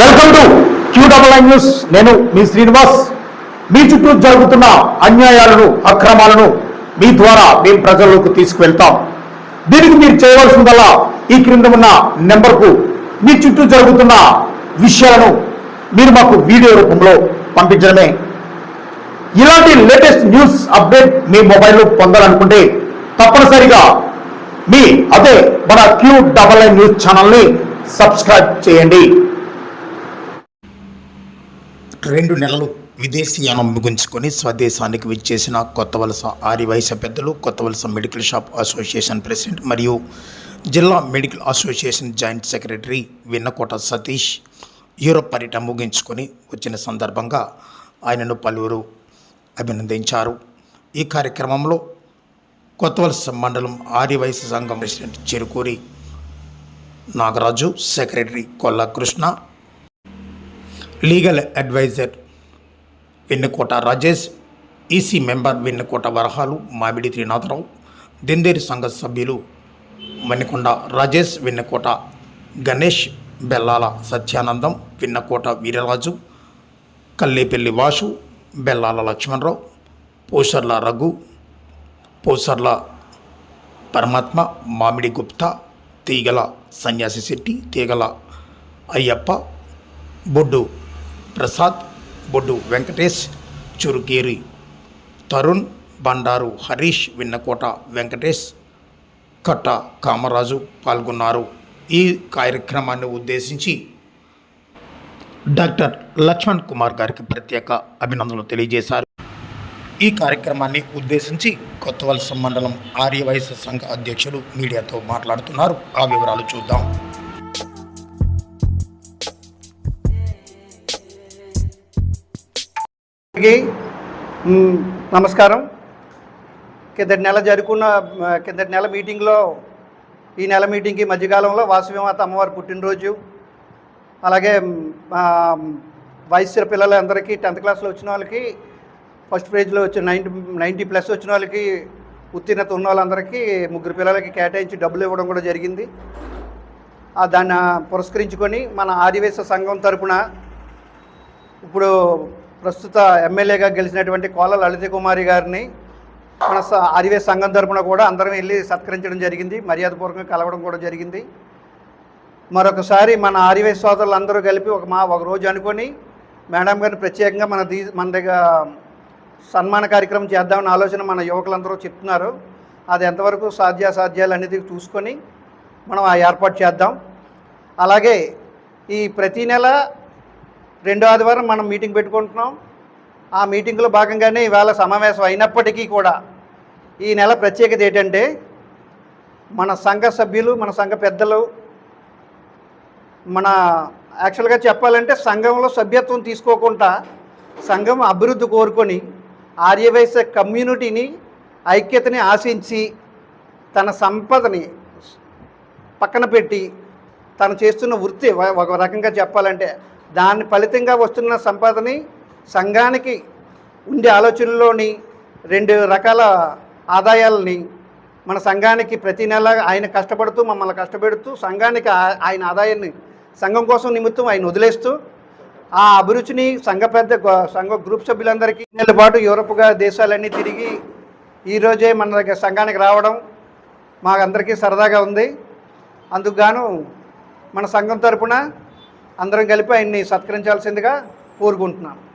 Welcome to Q double I news. నేను మీ శ్రీనివాస్. మీ చుట్టూ జరుగుతున్న అన్యాయాలను అక్రమాలను మీ ద్వారా మేము ప్రజల్లోకి తీసుకువెళ్తాం. దీనికి మీరు చేయవలసిందల్లా ఈ క్రింద ఉన్న నెంబర్కు మీ చుట్టూ జరుగుతున్న విషయాలను మీరు మాకు వీడియో రూపంలో పంపించడమే. ఇలాంటి లేటెస్ట్ న్యూస్ అప్డేట్ మీ మొబైల్లో పొందాలనుకుంటే తప్పనిసరిగా మీ అదే మన క్యూ డబల్ ఐ న్యూస్ ఛానల్ని సబ్స్క్రైబ్ చేయండి. రెండు నెలలు విదేశీయానం ముగించుకొని స్వదేశానికి విచ్చేసిన కొత్త వలస ఆరి వయస పెద్దలు కొత్త వలస మెడికల్ షాప్ అసోసియేషన్ ప్రెసిడెంట్ మరియు జిల్లా medical association joint secretary Vinnakota Satish Europe పర్యటన ముగించుకొని వచ్చిన సందర్భంగా ఆయనను పలువురు అభినందించారు. ఈ కార్యక్రమంలో కొత్త వలస మండలం ఆర్యవయస సంఘం president Chirukuri Nagaraju secretary Kolla Krishna legal adviser Vennakota Rajesh EC member Vennakota Varahalu Mamidi Trinatharao దిందేరి సంఘ సభ్యులు మణికొండ రాజేష్ వెన్నకోట గణేష్ బెల్లాల సత్యానందం విన్నకోట వీరరాజు కల్లేపల్లి వాసు బెల్లాల లక్ష్మణరావు పోసర్ల రఘు పోసర్ల పరమాత్మ మామిడి గుప్తా తీగల సన్యాసి శెట్టి తీగల అయ్యప్ప బొడ్డు ప్రసాద్ బొడ్డు వెంకటేష్ చురుకేరి తరుణ్ బండారు హరీష్ విన్నకోట వెంకటేష్ కట్ట కామరాజు పాల్గొన్నారు. ఈ కార్యక్రమాన్ని ఉద్దేశించి డాక్టర్ లక్ష్మణ్ కుమార్ గారికి ప్రత్యేక అభినందనలు తెలియజేశారు. ఈ కార్యక్రమాన్ని ఉద్దేశించి కొత్త వలస మండలం ఆర్య సంఘ అధ్యక్షులు మీడియాతో మాట్లాడుతున్నారు. ఆ వివరాలు చూద్దాం. నమస్కారం. కిందటి నెల జరుపుకున్న కిందటి నెల మీటింగ్లో ఈ నెల మీటింగ్కి మధ్యకాలంలో వాసవిమాత అమ్మవారి పుట్టినరోజు అలాగే మ్, వయసు పిల్లలందరికీ టెన్త్ క్లాస్లో వచ్చిన వాళ్ళకి ఫస్ట్ పేజ్లో వచ్చిన నైంటీ నైంటీ ప్లస్ వచ్చిన వాళ్ళకి ఉత్తీర్ణత ఉన్న వాళ్ళందరికీ ముగ్గురు పిల్లలకి కేటాయించి డబ్బులు ఇవ్వడం కూడా జరిగింది. దాన్ని పురస్కరించుకొని మన ఆదివేశ సంఘం తరపున ఇప్పుడు ప్రస్తుత ఎమ్మెల్యేగా గెలిచినటువంటి కోల లలిత కుమారి గారిని మన స- సంఘం తరపున కూడా అందరం వెళ్ళి సత్కరించడం జరిగింది. మర్యాదపూర్వకంగా కలవడం కూడా జరిగింది. మరొకసారి మన ఆదివేశ సోదరులు అందరూ కలిపి ఒక మా ఒక రోజు అనుకొని మేడం గారిని ప్రత్యేకంగా మన దీ మన దగ్గర సన్మాన కార్యక్రమం చేద్దామన్న ఆలోచన మన యువకులందరూ చెప్తున్నారు. అది ఎంతవరకు సాధ్యాసాధ్యాలు అనేది చూసుకొని మనం ఆ ఏర్పాటు చేద్దాం. అలాగే ఈ ప్రతి నెల రెండో ఆదివారం మనం మీటింగ్ పెట్టుకుంటున్నాం. ఆ మీటింగ్లో భాగంగానే ఇవాళ సమావేశం అయినప్పటికీ కూడా ఈ నెల ప్రత్యేకత ఏంటంటే మన సంఘ సభ్యులు మన సంఘ పెద్దలు మన యాక్చువల్గా చెప్పాలంటే సంఘంలో సభ్యత్వం తీసుకోకుండా సంఘం అభివృద్ధి కోరుకొని ఆర్యవైశ్య కమ్యూనిటీని ఐక్యతని ఆశించి తన సంపదని పక్కన పెట్టి తను చేస్తున్న వృత్తి ఒక- ఒక రకంగా చెప్పాలంటే దాని ఫలితంగా వస్తున్న సంపాదని సంఘానికి ఉండే ఆలోచనలోని రెండు రకాల ఆదాయాలని మన సంఘానికి ప్రతి నెల ఆయన కష్టపడుతూ మమ్మల్ని కష్టపెడుతూ సంఘానికి ఆయన ఆదాయాన్ని సంఘం కోసం నిమిత్తం ఆయన వదిలేస్తూ ఆ అభిరుచిని సంఘ పెద్ద గ- సంఘ గ్రూప్ సభ్యులందరికీ నెల పాటు యూరప్గా దేశాలన్నీ తిరిగి ఈరోజే మన దగ్గర సంఘానికి రావడం మాకందరికీ సరదాగా ఉంది. అందుకు గాను మన సంఘం తరపున అందరం కలిపి ఆయన్ని సత్కరించాల్సిందిగా కోరుకుంటున్నాను